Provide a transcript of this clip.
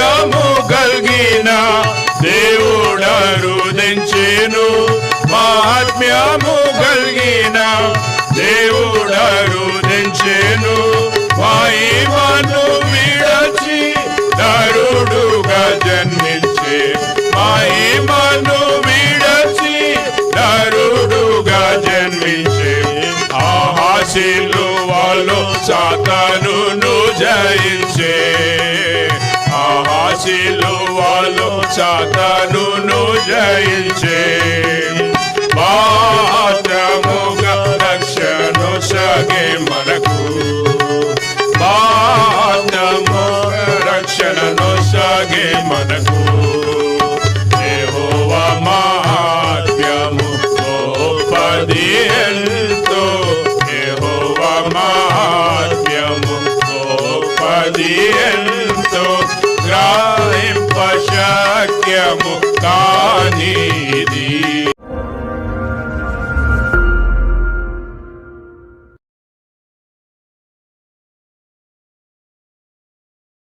ధైర్యము కలిగిన దేవుడరు దించేను మహాత్మ్యము కలిగిన దేవుడరు దించేను మహిమను విడచి నరుడుగా జన్మించే మహిమను విడచి నరుడుగా జన్మించే ఆహాశిలు వాళ్ళు సాతానును జయించే. ఆహాశిలు వాళ్ళు సాతానును జయించే మాత్రముగా రక్షణ సగే మనకు. మాత్రముగా రక్షణను సగే మనకు. యెహోవా మహాత్మ్యము గొప్పది ఎంతో. యెహోవా మహాత్మ్యము గొప్పది મુક્તાની.